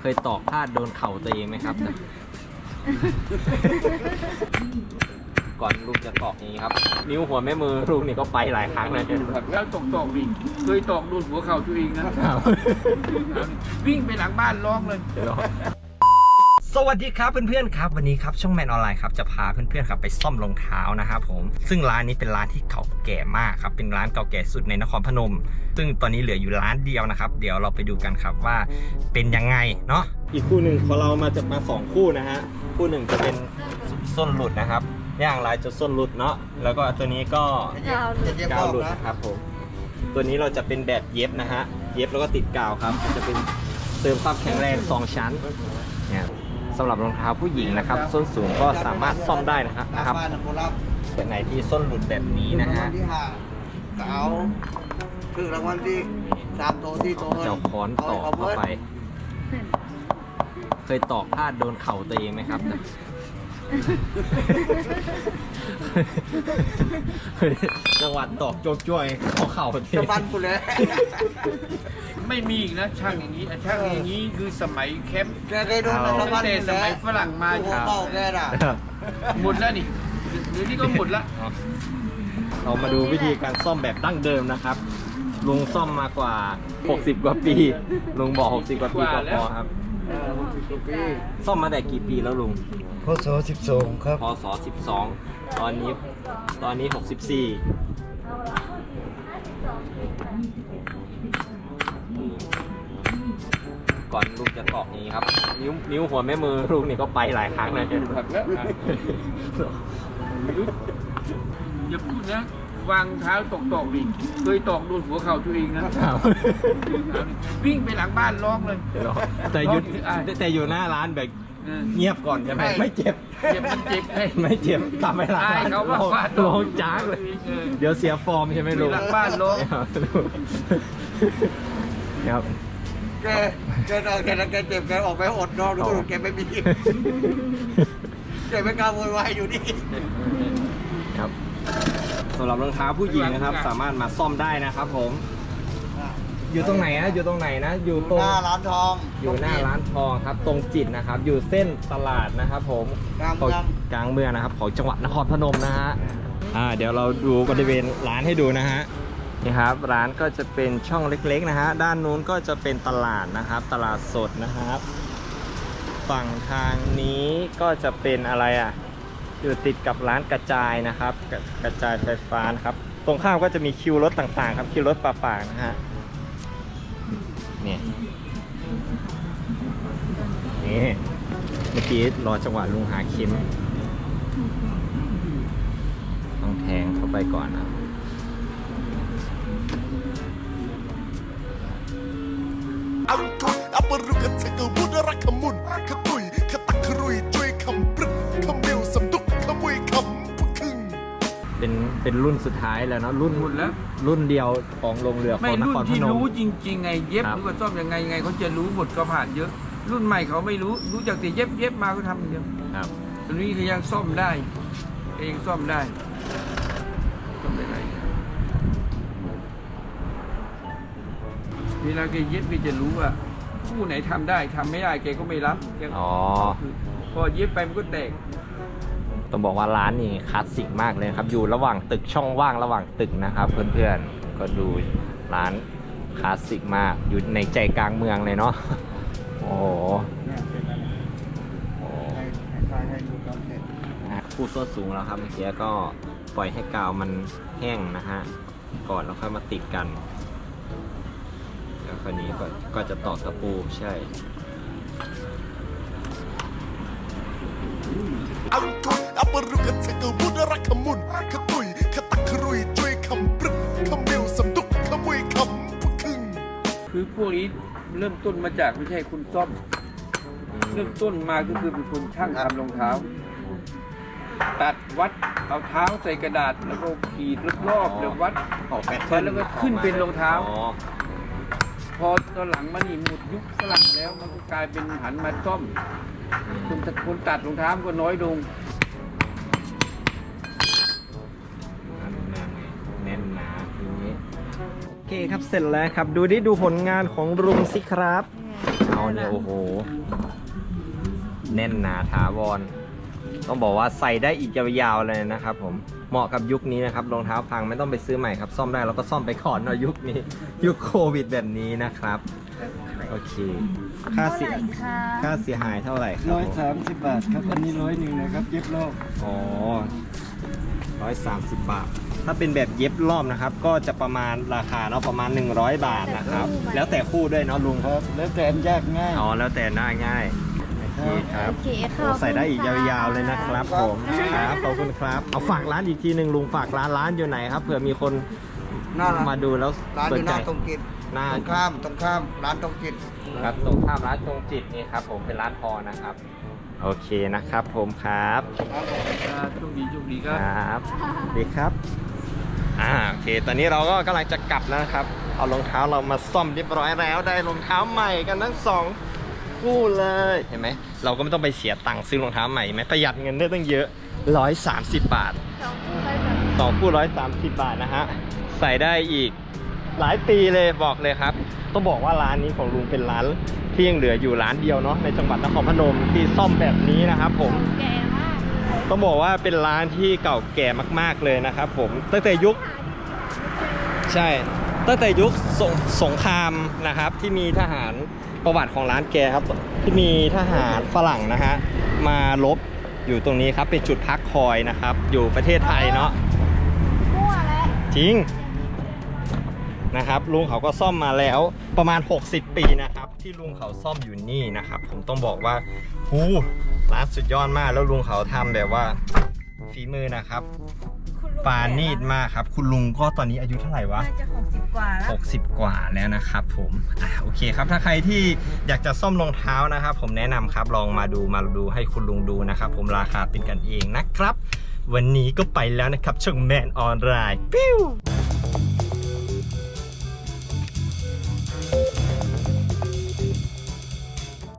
เคยตอกพลาดโดนเข่าตัวเองไหมครับ ก่อนลุงจะตอกอย่างนี้ครับ นิ้วหัวแม่มือลุงนี่ก็ไปหลายครั้งเลยแล้วตกตอกดิเคยตอกโดนหัวเข่าตัวเองนะวิ่งไปหลังบ้านร้องเลย สวัสดีครับเพื่อนๆครับวันนี้ครับช่องแมนออนไลน์ครับจะพาเพื่อนๆครับไปซ่อมรองเท้านะครับผมซึ่งร้านนี้เป็นร้านที่เก่าแก่มากครับเป็นร้านเก่าแก่สุดในนครพนม ซึ่งตอนนี้เหลืออยู่ร้านเดียวนะครับ เดี๋ยวเราไปดูกันครับว่าเป็นยังไงเนาะอีกคู่หนึ่งของเรามาจะมาสองคู่นะฮะคู่หนึ่งจะเป็นส้นหลุดนะครับอย่างลายจะส้นหลุดเนาะแล้วก็ตัวนี้ก็กาวหลุดกาวหลุดนะครับผมตัวนี้เราจะเป็นแบบเย็บนะฮะเย็บแล้วก็ติดกาวครับมันจะเป็นเสริมความแข็งแรง 2 ชั้นเนี่ย สำหรับรองเท้าผู้หญิงนะครับ ส้นสูงก็สามารถซ่อมได้นะครับนะครับบ้านนะโคราชแต่ไหนที่ส้นหลุดแบบนี้นะฮะรางวัลที่ห้าสาวครึ่งรางวัลที่สามโตที่โตเจ้าค้อนตอกเข้าไป เคยตอกพลาดโดนเข่าตัวเองไหมครับ จังหวัดตอกโจกจ้วยเข้าเข่าตัวเอจะงฟันกูเลยไม่มีอีกนะช่างอย่างนี้อะช่างอย่างนี้คือสมัยแคมป์แกเคยโดนรางวัตั้ลงแต่สมัยฝรั่งมาหัวเป้าแกน่ะหมดแล้วนี่หรือนี่ก็หมดละเรามาดูวิธีการซ่อมแบบดั้งเดิมนะครับ ลุงซ่อมมากว่า 60 กว่าปี ลุงบอก 60 กว่าปีก็พอครับ เออหกสิบกว่าปีซ่อมมาแต่กี่ปีแล้วลุงพศสิบสองครับ พศ12 ตอนนี้ตอนนี้ 64ก่อนลุงจะตอกอย่างนี้ครับ นิ้วนิ้วหัวแม่มือลุงนี่ก็ไปหลายครั้งเลยผักแล้วอะอย่าพูดนะ วางเท้าตกตอกดิเคยตอกโดนหัวเข่าตัวเองนะวิ่งไปหลังบ้านร้องเลยแต่หยุดอะแต่อยู่หน้าร้านแบบเออเงียบก่อนใช่ไหมไม่เจ็บเจ็บมันเจ็บไงไม่เจ็บทำให้หลังอายเขาว่าฟาดลงจ้ากเลยเออเดี๋ยวเสียฟอร์มใช่ไหมลุงหลังบ้านร้องครับแกแกนอนแกนั่งแกเจ็บแกออกไปอดนอนดูแกไม่มีแกไม่กล้าโวยวายอยู่นี่ครับ สำหรับรองเท้าผู้หญิงนะครับ สามารถมาซ่อมได้นะครับผม อยู่ตรงไหนนะอยู่ตรงไหนนะ อยู่ตรงหน้าร้านทองอยู่หน้าร้านทองครับ ตรงจิตนะครับ อยู่เส้นตลาดนะครับ ผมกลางเมืองกลางเมืองนะครับ ของจังหวัดนครพนมนะฮะอ่าเดี๋ยวเราดูบริเวณร้านให้ดูนะฮะนี่ครับร้านก็จะเป็นช่องเล็กๆนะฮะด้านนู้นก็จะเป็นตลาดนะครับ ตลาดสดนะครับ ฝั่งทางนี้ก็จะเป็นอะไรอะ อยู่ติดกับร้านกระจายนะครับ กระกระจายไฟฟ้านะครับ ตรงข้ามก็จะมีคิวรถต่างๆ ครับคิวรถปลาๆนะฮะนี่นี่เมื่อกี้รอจังหวะลุงหาเข็มต้องแทงเข้าไปก่อนนะ Angkut apa rukat seka muda rakamun Ketui ketak kerui cuy kam prut เป็นเป็นรุ่นสุดท้ายแล้วเนอะรุ่นหมดแล้ว รุ่นเดียวของโรงเรือขไม่องนรุ่คนรพที่นม รู้จริงๆไงเย็บครัหบ รือว่าซ่อมยังไงยังไงเขาจะรู้หมดก็ผ่านเยอะ รุ่นใหม่เขาไม่รู้รู้จักแต่เย็บเย็บมาก็ทำอย่างเดียวครับตอนนี้เขายังซ่อมได้เองซ่อมได้ซ่อมได้ไรเวลาแกเย็บแกจะรู้ว่าผู้ไหนทำได้ทำไม่ได้แกก็ไม่รับแกอ๋อพอเย็บไปมันก็แตก ต้องบอกว่าร้านนี้คลาสสิกมากเลยครับอยู่ระหว่างตึกช่องว่างระหว่างตึกนะครับเพื่อนๆก็ดูร้านคลาสสิกมากอยู่ในใจกลางเมืองเลยเนาะโอ้โหคู่ซดสูงแล้วครับเมื่อกี้ก็ปล่อยให้กาวมันแห้งนะฮะก่อนแล้วค่อยมาติดกันแล้วคราวนี้ก็ก็จะตอกตะปูใช่ Angkut apa rukat seka muda rakamun Ketui ketak kerui cuy kam prut Kamil samduk kamui kam pekeng คือพวกนี้เริ่มต้นมาจากไม่ใช่คุณซ่อม เริ่มต้นมาก็คือเป็นคนช่างทำรองเท้า ตัดวัดเอาเท้าใส่กระดาษแล้วก็ขีดรอบๆแล้ววัดออกแพทเสร็จแล้วก็ขึ้นเป็นรองเท้าอ๋อพอตอนหลังมานี่หมดยุคฝรั่งแล้วมันก็กลายเป็นหันมาซ่อมคนตะคนตัดรองเท้าก็น้อยลง แน่นหนาทีนี้โอเคครับเสร็จแล้วครับ ดูดิดูผลงานของลุงสิครับ เอาเนี่ยโอ้โห แน่นหนาถาวร ต้องบอกว่าใส่ได้อีกยาวๆเลยนะครับผมเหมาะกับยุคนี้นะครับรองเท้าพังไม่ต้องไปซื้อใหม่ครับ ซ่อมได้แล้วก็ซ่อมไปก่อนเนาะยุคนี้ ยุคโควิดแบบนี้นะครับ โอเค ค่าเสียค่าเสียหายเท่าไหร่ครับร้อยผมสามสิบบาทครับอันนี้ร้อยหนึ่งนะครับ เย็บรอบอ๋อร้อยสามสิบบาท ถ้าเป็นแบบเย็บรอบนะครับ ก็จะประมาณราคาเนาะประมาณ 100 บาทนะครับ แล้วแต่คู่ด้วยเนาะลุงครับแล้วแต่อันยากง่ายอ๋อแล้วแต่หน้าง่ายโอเคครับโอเคโอ้ใส่ได้อีกยาวๆเลยนะครับ ผมครับขอบคุณครับเอาฝากร้านอีกทีหนึ่งลุงฝากร้านร้านอยู่ไหนครับเผื่อมีคนหน้าร้านมาดูแล้วร้านอสนยู่หใจ น้าตรงกินหน้า ตรงข้ามตรงข้ามร้านตรงกินครับตรงข้ามร้านจงจิตนี่ครับ ผมเป็นร้านทอนะครับ โอเคนะครับ ผมครับครับโชคดีโชคดีคครรับับดีครับ อ่าโอเค ตอนนี้เราก็กำลังจะกลับแล้วนะครับ เอารองเท้าเรามาซ่อมเรียบร้อยแล้ว ได้รองเท้าใหม่กันทั้งสองคู่เลย เห็นไหม เราก็ไม่ต้องไปเสียตังค์ซื้อรองเท้าใหม่เห็นไหมประหยัดเงินได้ตั้งเยอะ 130 บาทสองคู่ร้อยสามสิบสองคู่130บาทนะฮะ ใส่ได้อีกหลายปีเลยบอกเลยครับ ต้องบอกว่าร้านนี้ของลุงเป็นร้านที่ยังเหลืออยู่ร้านเดียวเนาะในจังหวัดนครพนมที่ซ่อมแบบนี้นะครับผมแก่มากเลย ต้องบอกว่าเป็นร้านที่เก่าแก่มาก ๆเลยนะครับผมตั้งแต่ยุคใช่ตั้งแต่ยุคสงสงครามนะครับ ที่มีทหารประวัติของร้านแกครับ ที่มีทหารฝรั่งนะฮะมาลบอยู่ตรงนี้ครับเป็นจุดพักคอยนะครับ อยู่ประเทศไทยเนาะมั่วแล้วจริง นะครับลุงเขาก็ซ่อมมาแล้วประมาณ 60 ปีนะครับที่ลุงเขาซ่อมอยู่นี่นะครับ ผมต้องบอกว่าหูร้านสุดยอดมากแล้วลุงเขาทำแบบว่าฝีมือนะครับปานีดมากครับ คุณลุงก็ตอนนี้อายุเท่าไหร่วะน่าจะหกสิบกว่าแล้ว60 กว่าแล้วนะครับ ผมอะโอเคครับ ถ้าใครที่อยากจะซ่อมรองเท้านะครับ ผมแนะนำครับลองมาดูมาดูให้คุณลุงดูนะครับ ผมราคาเป็นกันเองนะครับ วันนี้ก็ไปแล้วนะครับช่องแมนออนไลน์ปิ้ว